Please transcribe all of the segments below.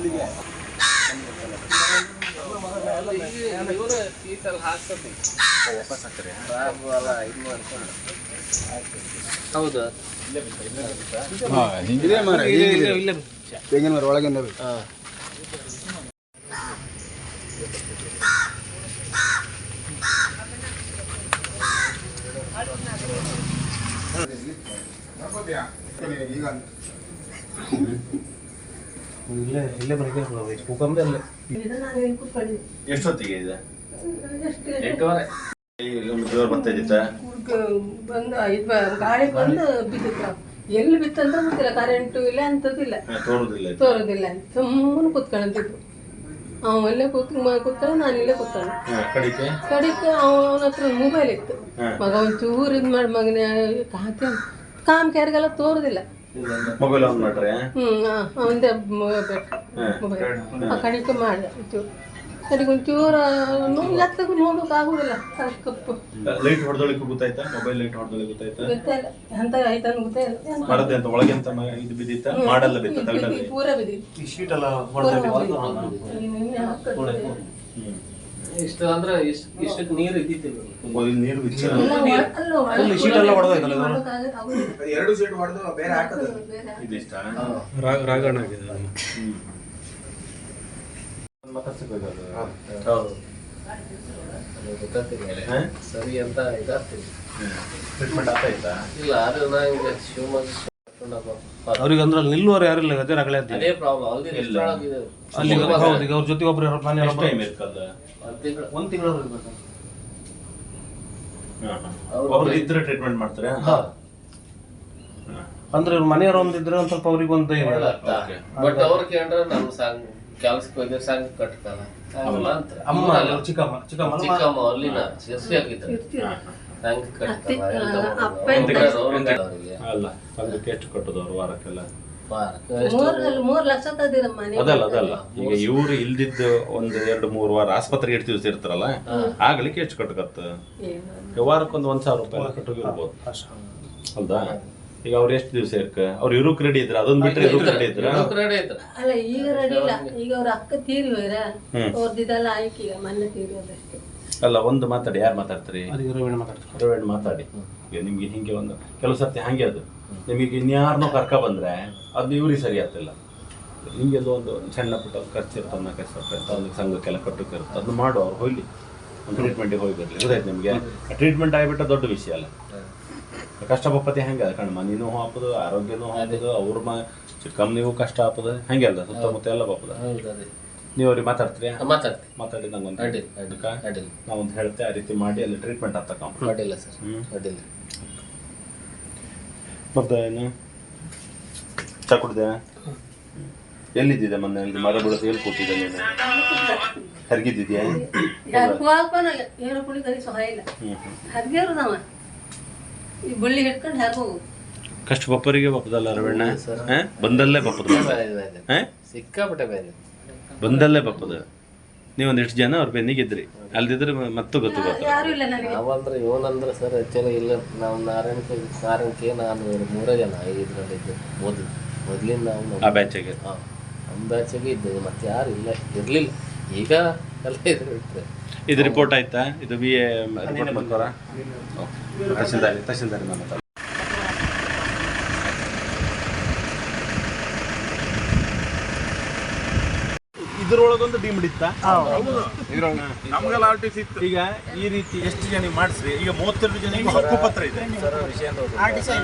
ಅಲ್ಲಿಗೆ ಇವರು ಸೀಟಲ್ಲಿ ಹಾಕ್ತಾರೆ ವಾಪಸ್ ಹಾಕ್ತಾರೆ ಎಲ್ಲ ಇದು ಮಾಡ್ಕೊಂಡು ಹೌದು ಹಾಂ ಹಿಂಗಿದೆ ಮರ ತೆಂಗಿನ ಮರ ಒಳಗಿಂದ ಬೇಕು ಹಾಂ ಈಗ ಇಲ್ಲೇ ಇಲ್ಲೇ ಭೂಕಂಪ ಅಲ್ಲೇ. ಎಷ್ಟೊತ್ತಿಗೆ ಇದೆ? ಎಷ್ಟು ಎಂಟೂವರೆ ಜೋರ್ ಬರ್ತಾ ಇದ್ದಿತ್ತ? ಬಂದು ಇದು ಗಾಳಿ ಬಂದು ಬಿದ್ದಿತ್ತು? ಎಲ್ಲಿ ಬಿತ್ತಂತ ಗೊತ್ತಿಲ್ಲ ಕರೆಂಟು ಇಲ್ಲ ಅಂತದಿಲ್ಲ ತೋರುದಿಲ್ಲ ಸುಮ್ಮನೆ ಕುತ್ಕೊಂತಿದ್ರು ಅವ ಅಲ್ಲೇ ಕೂತ್ ಕೂತ್ಕೊಂಡು ನಾನು ಇಲ್ಲೇ ಕೂತ್ಕೊಂಡು ಹಾ, ಕಡಿಕೆ ಕಡಿಕ ಅವನ ಹತ್ರ ಮೊಬೈಲ್ ಇತ್ತು. ಮಗ ಒಂಚೂರು ಇದು ಮಾಡಿ ಮಗನ ಕಾಕೆ ಕಾಮ್ ಕ್ಯಾರಿಗೆಲ್ಲ ತೋರುದಿಲ್ಲ. ಮೊಬೈಲ್ ಆನ್ ಮಾಡ್ರೆ? ಒಂದೇ ಮೊಬೈಲ್ ಮೊಬೈಲ್ ಆ ಕಡಿಕೆ ಮಾಡಿ ಒಂಚೂರು. ಕಡೆಗೆ ಒಂಚೂರು ಎತ್ತಗೂ ನೋಡೋಕೆ ಆಗೋದಿಲ್ಲ. ಕಪ್ಪು. ಲೈಟ್ ಗೊತ್ತಾಯ್ತಾ ಮೊಬೈಲ್ ಲೈಟ್ ಹೊಡೆದೊಳಗೆ ಗೊತ್ತಾಯ್ತಾ ಗೊತ್ತಿಲ್ಲ ಎಂತ ಆಯ್ತಾನ ಗೊತ್ತಿಲ್ಲ ಎಂತ? ಮರದೆ ಅಂತ ಒಳಗೆ ಅಂತ ಇದು ಬಿದ್ದಿತ್ತ? ಮಾಡಲ್ಲ ಬಿತ್ತ ತಗಡಲ್ಲಿ ಪೂರ ಬಿದ್ದಿತ್ತು. ಈ ಶೀಟ್ ಎಲ್ಲ ಪೂರ ಇಷ್ಟು ಅಂದ್ರೆ ಇಷ್ಟು ಇಷ್ಟಕ್ಕೆ ನೀರು ಇದ್ದಿತ್ತಿಲ್ಲ ನೀರು ಬಿಚ್ಚ ಎಲ್ಲ ಹೊಡೆದೋಯ್ತಲ್ಲ. ಎರಡು ಸೀಟ್ ಹೊಡೆದು ಬೇರೆ ಹಾಕೋದು? ಇದಿಷ್ಟ? ರಾಗಣ ಆಗಿದೆ ಸರಿ ಅಂತ ಇದಾಗ್ತೀನಿ. ಟ್ರೀಟ್ಮೆಂಟ್ ಆಗ್ತಾ ಇಲ್ಲ ಅದು ನಂಗೆ ಶಿವಮೊಗ್ಗ ಅವ್ರಿಗೆ ಅಂದ್ರೆ ನಿಲ್ಲುವರು ಯಾರು ಇಲ್ಲ ಗದ್ದೆ ರಗಳೆ ಅಂತ ಅದೇ ಪ್ರಾಬ್ಲಮ್ ಅಲ್ಲಿ ಹೌದು ಈಗ ಅವ್ರ ಜೊತೆಗೆ ಒಬ್ರು ಮನೆ ಟೈಮ್ ಒಂದ್ ತಿಂಗಳು. ಒಂದು ತಿಂಗಳು ಇರ್ಬೇಕು. ಅವ್ರು- ಇದ್ರೆ ಟ್ರೀಟ್ಮೆಂಟ್ ಮಾಡ್ತಾರೆ? ಹಾ. ಅಂದ್ರೆ ಇವ್ರ ಮನೆಯವ್ರ ಒಂದಿದ್ರೆ ಒಂದ್ ಸ್ವಲ್ಪ ಅವ್ರಿಗೆ ಒಂದು ಧೈರ್ಯ Okay. ಬಟ್ ಅವ್ರು ಕೇಳಿದ್ರೆ ನಮ್ ಸಾಂಗ್ ಕೆಲ್ಸಕ್ಕೆ ಹೋಗಿದ್ರೆ ಸಾಂಗ್ ಕಟ್ಕಲ್ಲ ಅಂತ ಅಮ್ಮ ಅಲ್ಲಿ ಅವ್ರ ಚಿಕ್ಕಮ್ಮ ಚಿಕ್ಕಮ್ಮ? ಚಿಕ್ಕಮ್ಮ ಅಲ್ಲಿನ ಶಿರ್ಸಿ ಹಾಕಿದ್ರು ಕಟ್ಕಲ್ಲ ಅತ್ತೆ- ಎಂತ ಮಾಡೋದು? ಅಪ್ಪ ಅವ್ರಿಗೆ ಎಂತ- ಅವ್ರಿಗೆ ಅವ್ರಿಗೆ. ಅಲ್ಲ ಅದಕ್ಕೆ ಎಷ್ಟು ಕಟ್ಟೋದು ವಾರಕ್ಕೆಲ್ಲ? ವಾರಕ್ಕೆ ಎಷ್ಟು? ಮೂರ್ ಮೂರ್ ಲಕ್ಷ ತದಿರ ಮನೆ ಅದಲ್ಲ ಅದಲ್ಲ. ಈಗ ಇವ್ರು ಇಲ್ದಿದ್ದು ಒಂದ್ ಎರಡು ಮೂರು ವಾರ ಆಸ್ಪತ್ರೆಗೆ ಎಷ್ಟು ದಿವಸ ಇರ್ತಾರಲ್ಲ ಆಗ್ಲಿಕ್ಕೆ ಎಷ್ಟು ಕಟ್ಟಕತ್ತ ಏನು? ವಾರಕ್ಕೊಂದು ಒಂದ್ ಸಾವಿರ ರೂಪಾಯಿ ಕಟ್ಟೋಗಿರ್ಬೋದು. ಹೌದಾ? ಈಗ ಅವ್ರು ಎಷ್ಟು ದಿವಸ ಇರ್ಕ ಅವ್ರು ಇರು ರೆಡಿ ಇದ್ರ ಅದೊಂದ್ ಬಿಟ್ರೆ ಇರು ರೆಡಿ ಇದ್ರ? ಇವ್ರು ready ಇದ್ರು. ಅಲ್ಲ ಈಗ ರೆಡಿ ಇಲ್ಲ. ಈಗ ಅವ್ರ ಅಕ್ಕ ತೀರಿ ಹೋಯ್ರ? ಹ್ಮ್. ಇದೆಲ್ಲ ಆಯ್ಕೆ ಈಗ ಮೊನ್ನೆ ತೀರಿ ಹೋದಷ್ಟೇ. ಅಲ್ಲ ಒಂದು ಮಾತಾಡಿ ಯಾರು ಮಾತಾಡ್ತೀರಿ? ಅದಕ್ಕೆ ರವೀಣ ಮಾತಾಡ್ತಾರೆ ಮಾತಾಡಿ. ಈಗ ನಿಮ್ಗೆ ಹಿಂಗೆ ಒಂದು ಕೆಲವು ಸರ್ತಿ ಹಂಗೆ ಅದು. ನಿಮಗೆ ಇನ್ಯಾರನ್ನೋ ಕರ್ಕ ಬಂದ್ರೆ ಅದು ಇವ್ರಿಗೆ ಸರಿ ಆಗ್ತಿಲ್ಲ. ನಿಮ್ಗೆಲ್ಲ ಒಂದು ಸಣ್ಣ ಪುಟ್ಟ ಖರ್ಚು ಇರ್ತದೆ ನಾಲ್ಕು ಸಾವಿರ ಸಂಘಕ್ಕೆಲ್ಲ ಕಟ್ಟಕ್ಕೆ ಇರುತ್ತೆ. ಅದನ್ನ ಮಾಡು ಅವ್ರು ಹೋಗ್ಲಿ. ಒಂದು ಟ್ರೀಟ್ಮೆಂಟಿಗೆ ಹೋಗಿ ಬರಲಿ ಗೊತ್ತಾಯ್ತು ನಿಮಗೆ? ಟ್ರೀಟ್ಮೆಂಟ್ ಆಗಿಬಿಟ್ಟ ದೊಡ್ಡ ವಿಷಯ ಅಲ್ಲ. ಕಷ್ಟ ಬಪ್ಪತಿ ಹೆಂಗೆ ಅದ ಕಣ್ಣ ಮನಿನೂ ಹಾಪದು ಆರೋಗ್ಯನೂ ಹಾಪದು ಅವ್ರ ಮ ಚಿಕ್ಕಮ್ಮ ನೀವು ಕಷ್ಟ ಹಾಪದ ಹಂಗೆ ಅಲ್ಲ ಸುತ್ತಮುತ್ತ ಎಲ್ಲ ಬಪ್ಪದ ಹೌದು ಅದೇ ನೀವು ಅವ್ರಿಗೆ ಮಾತಾಡ್ತೀರಿ ಮಾತಾಡ್ತೀವಿ ಮಾತಾಡಿ ನಂಗೊಂದು ಅಡ್ಡಿಲ್ಲ ಅಡ್ಡಿಲ್ಲ ಅಡ್ಡಿಲ್ಲ. ನಾವೊಂದು ಹೇಳ್ತೆ ಆ ರೀತಿ ಮಾಡಿ ಅಲ್ಲಿ ಟ್ರೀಟ್ಮೆಂಟ್ ಆಗ್ತಕ್ಕ ಅಡ್ಡಿಲ್ಲ ಸರ್. ಅಡ್ಡಿಲ್ಲ. ಮತ್ತೆ ಏನು ಚಾ ಕುಡ್ದೆ? ಎಲ್ಲಿದ್ದಿದೆ ಮೊನ್ನೆ? ಇಲ್ಲಿ ಮರ ಬೀಳೋದು ಎಲ್ಲಿ ಕೂತಿದ್ದೆ ನೀನು? ಹರ್ಗಿದ್ದಿದ್ಯಾ? ಬುಳ್ಳಿ ಹಿಡ್ಕೊಂಡು ಹರ್ಗೋಗು ಕಷ್ಟ ಬಪ್ಪರಿಗೆ ಬಪ್ಪದಲ್ಲ ರವಣ್ಣ? ಬಂದಲ್ಲೇ ಬಪ್ಪದ. ಸಿಕ್ಕಾಪಟ್ಟೆ ಬೇರೆ. ಬಂದಲ್ಲೇ ಬಪ್ಪದ ನೀವೊಂದು ಒಂದಿಷ್ಟು ಜನ ಅವ್ರ ಬೆನ್ನಿಗಿದ್ರಿ ಅಲ್ದಿದ್ರೆ ಮತ್ತೂ ಗೊತ್ತು ಗೊತ್ತು. ಯಾರು ಇಲ್ಲ ನನಗೆ. ನಾವಂದ್ರೆ ಇವನಂದ್ರೆ ಸರ್ ಆಕ್ಚುಲಿ ಇಲ್ಲ. ನಾವು ನಾರಾಯಣ ನಾರಾಯಣಕ್ಕೆ ನಾನು ಇವ್ರು ಮೂರೇ ಜನ ಇದ್ರಲ್ಲಿ ಇದ್ದು ಮೊದಲು. ಮೊದಲಿಂದ ನಾವು ಆ ಬ್ಯಾಚಿಗೆ ಹಾಂ ನಮ್ಮ ಬ್ಯಾಚಿಗೆ ಇದ್ದೆ ಮತ್ತೆ ಯಾರು ಇಲ್ಲ. ಇರಲಿಲ್ಲ. ಈಗ ಎಲ್ಲ ಇದ್ರು ಇದು ರಿಪೋರ್ಟ್ ಆಯ್ತಾ? ಇದು ಬಿ ಎ ರಿಪೋರ್ಟ್ ಬಂದವರ ತಹಸೀಲ್ದಾರಿ ತಹಸೀಲ್ದಾರಿ ನಮ್ಮ ಹತ್ರ ಇದ್ರೊಳಗೊಂದು ಡೀಮ್ ಇತ್ತ ನಮ್ಗೆಲ್ಲ ಆರ್ ಟಿ ಸಿ ಇತ್ತು. ಈಗ ಈ ರೀತಿ ಎಷ್ಟು ಜನ ಮಾಡಿಸ್ರಿ? ಈಗ ಮೂವತ್ತೆರಡು ಜನ ಹಕ್ಕು ಪತ್ರ ಇದೆ. ವಿಷಯ ಅಂತ ಗೊತ್ತಿಲ್ಲ.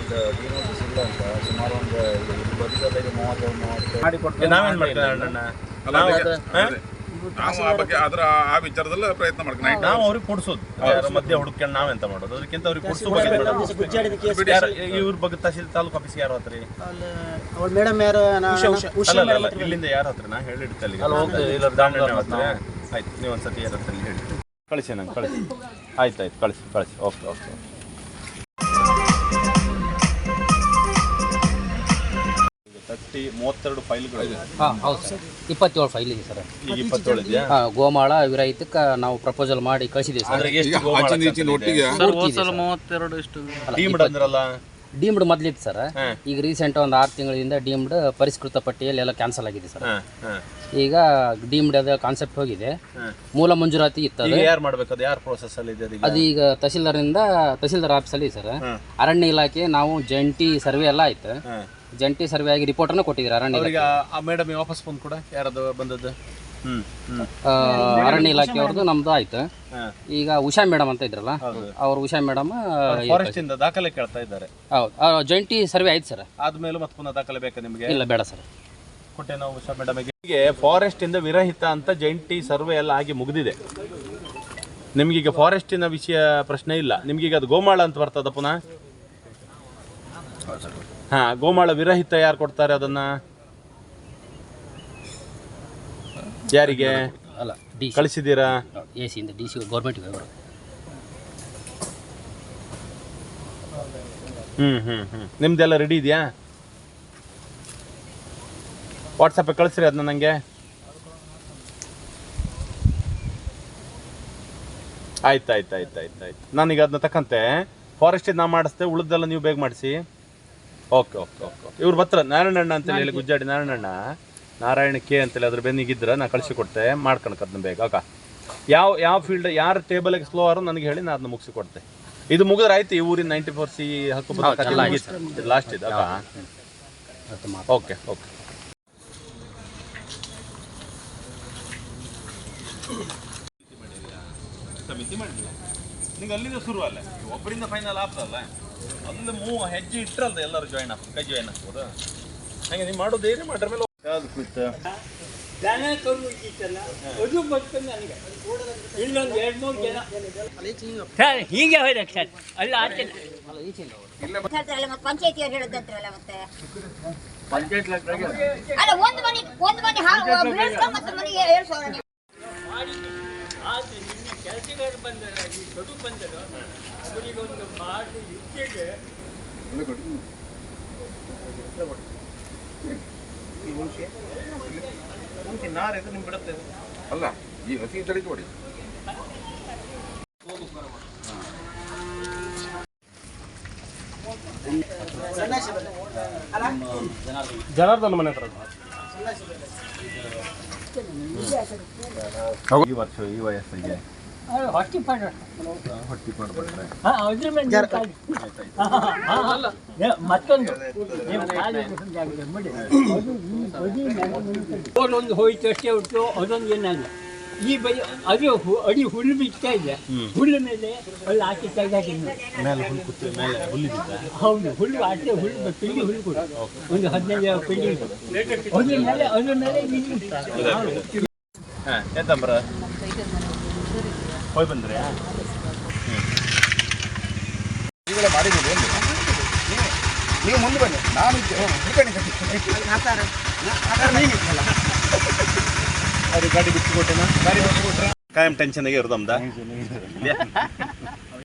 ಇದು ಡಿನೋಟಿಸ್ ಇಲ್ಲ ಅಂತ ಸುಮಾರು ಒಂದು ಇದು ಇದು ಬದಿಗಲ್ಲ ಇದು ಮೂವತ್ತು ಮೂವತ್ತು ಮಾಡಿ ಕೊಟ್ಟು ನಾವೇನ್ ಮಾಡ್ತೇವೆ ಅಣ್ಣ ನಾವು ಆ ಬಗ್ಗೆ ಅದರ ಆ ವಿಚಾರದಲ್ಲಿ ಪ್ರಯತ್ನ ಮಾಡ್ಕೊಂಡು ನಾವು ಅವ್ರಿಗೆ ಕೊಡ್ಸೋದು. ಯಾರ ಮಧ್ಯೆ ನಾವ್ ಎಂತ ಮಾಡೋದು? ಅದಕ್ಕಿಂತ ಅವ್ರಿಗೆ ಕೊಡ್ಸೋದು ಇವ್ರ ಬಗ್ಗೆ ತಹಶೀಲ್ ತಾಲೂಕು ಆಫೀಸ್ಗೆ ಯಾರು ಹತ್ರಿ? ಮೇಡಮ್ ಯಾರು? ಇಲ್ಲಿಂದ ಯಾರು ಹತ್ರ? ನಾ ಹೇಳಿಡ್ತೆ ಅಲ್ಲಿ ಆಯ್ತು ನೀವು ಒಂದ್ಸತಿ ಯಾರ ಹತ್ರ ಹೇಳಿ ಕಳಿಸಿ ನಂಗೆ ಕಳಿಸಿ. ಆಯ್ತು ಆಯ್ತು ಕಳಿಸಿ. ಕಳಿಸಿ ಓಕೆ ಓಕೆ. ತರ್ಟಿ ಮೂವತ್ತೆರಡು ಫೈಲ್ಗಳು ಹಾಂ ಹೌದು ಸರ್. ಇಪ್ಪತ್ತೇಳು ಫೈಲ್ ಇದೆ ಸರ್. ಈಗ ಇಪ್ಪತ್ತೇಳು ಇದೆಯಾ? ಹಾಂ ಗೋಮಾಳ ವಿರಾಯಿತಕ್ಕೆ ನಾವು ಪ್ರಪೋಸಲ್ ಮಾಡಿ ಕಳಿಸಿದ್ದೀವಿ ಸರ್. ಅಂದ್ರೆ ಎಷ್ಟು ಗೋಮಾಳ ಖರ್ಚು ಇದೆ? ಸರ್ ಹೋದ ಸಲ ಮೂವತ್ತೆರಡು ಎಷ್ಟು ಟೀಮ್ಡ್ ಅಂದ್ರಲ್ಲ ಡೀಮ್ಡ್ ಮೊದ್ಲಿತ್ತು ಸರ್. ಈಗ ರೀಸೆಂಟ್ ಒಂದು ಆರು ತಿಂಗಳಿಂದ ಡೀಮ್ಡ್ ಪರಿಷ್ಕೃತ ಪಟ್ಟಿಯಲ್ಲಿ ಎಲ್ಲ ಕ್ಯಾನ್ಸಲ್ ಆಗಿದೆ ಸರ್. ಈಗ ಡೀಮ್ಡ್ ಅದ ಕಾನ್ಸೆಪ್ಟ್ ಹೋಗಿದೆ. ಮೂಲ ಮಂಜೂರಾತಿ ಇತ್ತು ಅದು. ಯಾರು ಮಾಡ್ಬೇಕು? ಅದು ಯಾರು ಪ್ರೋಸೆಸ್ ಅಲ್ಲಿ ಇದೆ ಅದೀಗ? ಅದು ಈಗ ತಹಸೀಲ್ದಾರಿಂದ ತಹಸೀಲ್ದಾರ್ ಆಫೀಸಲ್ಲಿ ಸರ್. ಅರಣ್ಯ ಇಲಾಖೆ ನಾವು ಜಂಟಿ ಸರ್ವೆ ಎಲ್ಲ ಆಯ್ತು. ಜಂಟಿ ಸರ್ವೆ ಆಗಿ ರಿಪೋರ್ಟನ್ನು ಕೊಟ್ಟಿದ್ದೀರಿ ಅರಣ್ಯ ಇಲಾಖೆ. ಅವ್ರಿಗೆ ಆ ಮೇಡಮ್ ವಾಪಸ್ ಬಂದು ಕೂಡ ಯಾರದು ಬಂದದ್ದು? ಅರಣ್ಯ ಇಲಾಖೆಯವ್ರದ್ದು ನಮ್ದು ಆಯ್ತು. ಈಗ ಉಷಾ ಮೇಡಮ್ ಅಂತ ಇದ್ರಲ್ಲ ಅವ್ರು ಉಷಾ ಮೇಡಮ್ ಫಾರೆಸ್ಟ್ ಇಂದ ದಾಖಲೆ ಕೇಳ್ತಾ ಇದ್ದಾರೆ. ಹೌದು. ಜಂಟಿ ಸರ್ವೆ ಆಯ್ತು ಸರ್. ಆದ್ಮೇಲೆ ಮತ್ತೆ ಪುನಃ ದಾಖಲೆ ಬೇಕಾ ನಿಮಗೆ? ಇಲ್ಲ ಬೇಡ ಸರ್. ಕೊಟ್ಟೆ ನಾವು ಉಷಾ ಮೇಡಮ್ ಫಾರೆಸ್ಟ್ ಇಂದ ವಿರಹಿತ ಅಂತ ಜಂಟಿ ಸರ್ವೆ ಎಲ್ಲ ಆಗಿ ಮುಗಿದಿದೆ. ನಿಮ್ಗೀಗ ಫಾರೆಸ್ಟಿನ ವಿಷಯ ಪ್ರಶ್ನೆ ಇಲ್ಲ. ನಿಮ್ಗೀಗ ಅದು ಗೋಮಾಳ ಅಂತ ಬರ್ತದ ಪುನಃ? ಹಾ ಗೋಮಾಳ ವಿರಹಿತ ಯಾರು ಕೊಡ್ತಾರೆ ಅದನ್ನ? ಯಾರಿಗೆ? ಅಲ್ಲ ಡಿ ಸಿ. ಕಳಿಸಿದ್ದೀರಾ? ಎ ಸಿಯಿಂದ ಡಿ ಸಿ ಗೌರ್ಮೆಂಟ್ಗೆ ಹ್ಞೂ ಹ್ಮ್ ಹ್ಮ್ ಹ್ಮ್. ನಿಮ್ದೆಲ್ಲ ರೆಡಿ ಇದೆಯಾ? ವಾಟ್ಸಪ್ಪಿಗೆ ಕಳಿಸ್ರಿ ಅದನ್ನ ನನಗೆ ಆಯ್ತು ಆಯ್ತು ಆಯ್ತು ಆಯ್ತು ಆಯ್ತು. ನಾನೀಗ ಅದನ್ನ ತಕ್ಕಂತೆ. ಫಾರೆಸ್ಟ್ ನಾ ಮಾಡಿಸ್ತೆ ಉಳಿದೆಲ್ಲ ನೀವು ಬೇಗ ಮಾಡಿಸಿ. ಓಕೆ ಓಕೆ ಓಕೆ ಇವ್ರು ಬರ್ತಾರ ನಾರಾಯಣಣ್ಣ ಅಂತೇಳಿ ಹೇಳಿ ಗುಜ್ಜಾಡಿ ನಾರಾಯಣಣ್ಣ. ನಾರಾಯಣ ಕೆ ಅಂತೇಳಿ ಅದ್ರ ಬೆನ್ನಿಗಿದ್ರೆ ನಾ ಕಳಿಸಿ ಕೊಡ್ತೆ ಮಾಡ್ಕೊಳಕ್ ಅದನ್ನ ಬೇಗ ಓಕೆ ಯಾವ ಯಾವ ಫೀಲ್ಡ್ ಯಾರ ಟೇಬಲ್ಗೆ ಸ್ಲೋ ಆರೋ ನನಗೆ ಹೇಳಿ ನಾನು ಅದನ್ನ ಮುಗಿಸಿ ಕೊಡ್ತೆ ಇದು ಮುಗಿದ್ರೆ ಆಯ್ತು ಈ ಊರಿನ ನೈಂಟಿ ಫೋರ್ ಸಿ ಹಕ್ಕು ಲಾಸ್ಟ್ ಇದೆ ಓಕೆ ಓಕೆ ಸಮಿತಿ ನಿಂಗೆ ಅಲ್ಲಿಂದ ಶುರು ಅಲ್ಲ. ಒಬ್ಬರಿಂದ ಫೈನಲ್ ಆಗ್ತದಲ್ಲ. ಅಲ್ಲಿ ಮೂವ್ ಹೆಜ್ಜೆ ಇಟ್ಟರಲ್ಲ ಎಲ್ಲರೂ ಜಾಯ್ನ್ ಆಗ ಕೈ ಜಾಯ್ನ್ ಆಗ್ಬೋದು. ಹಂಗೆ ನೀವು ಮಾಡೋದು ಏನೇ ಮಾಡ್ರ ಮೇಲೆ ಇಲ್ಲೊಂದು ಎರಡು ಮೂರು ಜನ ಸರ್ ಹೀಗೆ ಹೋಯ್ದಕ್ಕೆ ಸರ್. ಅಲ್ಲ ಆಚೆ. ಹೇಳ್ತಾರಲ್ಲ ಮತ್ತೆ? ಮತ್ತೆ ಅಲ್ಲ ಒಂದು ಮನೆ ಒಂದು ಮತ್ತೆ ಮನೆಗೆ ಏಳು ಸಾವಿರ ನೀವು. ಆದ್ರೆ ನಿನ್ನೆ ಕೆಲಸಗಾರ ಈ ಅವರಿಗೊಂದು ಮಾಡಿ ಇಟ್ಟಿಗೆ. ಅಲ್ಲ ಈ ಹಸಿ ತಡಿ ಹೊಡಿ ಜನಾರ್ದನ್ ಮನೆ ಹತ್ರ ಈ ವರ್ಷ ಈ ವಯಸ್ಸಿಗೆ ಹೊಟ್ಟಿ ಪಡ. ಹೊಟ್ಟಿ ಹಾಂ ಅದ್ರ ಮೇಲೆ ಕಾಲು. ಏ, ಮತ್ತೊಂದು. ನೀವು ಕಾಲಿ ಜಾಗ್ರತೆ ಮಾಡಿ. ಅದು ಈ ಬದಿ. ಅವರೊಂದು ಹೋಯ್ತು ಅಷ್ಟೇ ಉಂಟು ಅದೊಂದು ಏನಲ್ಲ ಈ ಬೈ ಅದು ಅಡಿ ಹುಲ್ಲು ಬಿಡ್ತಾ ಇದೆ. ಹುಲ್ಲು ಮೇಲೆ ಅಲ್ಲಿ ಹಾಕಿ ತೆಗೆದಾಕಿದ್ವಿ ಮೇಲೆ ಹುಲ್ಲು ಹೌದು ಹುಲ್ಲು ಅಷ್ಟೇ ಹುಲ್ಲು ಪಿಂಡಿ ಹುಲ್ಲು ಕೊಡು. ಒಂದು ಹದಿನೈದು ಪಿಂಡಿ. ಅದ್ರ ಮೇಲೆ ಅದ್ರ ಮೇಲೆ ಇಲ್ಲಿ ಹಾಂ ಎಂತಂಬ್ರ ಹೋಗಿ ಬಂದ್ರೆ? ಈಗಲೇ ಮಾಡಿದ್ದೀವಿ ಬನ್ನಿ ನೀವು ಮುಂದೆ ಬನ್ನಿ. ನಾನು ಗಾಡಿ ಬಿಟ್ಟು ಕೊಟ್ಟೆನಾ? ಗಾಡಿ ಬಿಟ್ಟು ಕಾಯಂ ಟೆನ್ಷನ್ಗೆ ಇರೋದಮ್ದ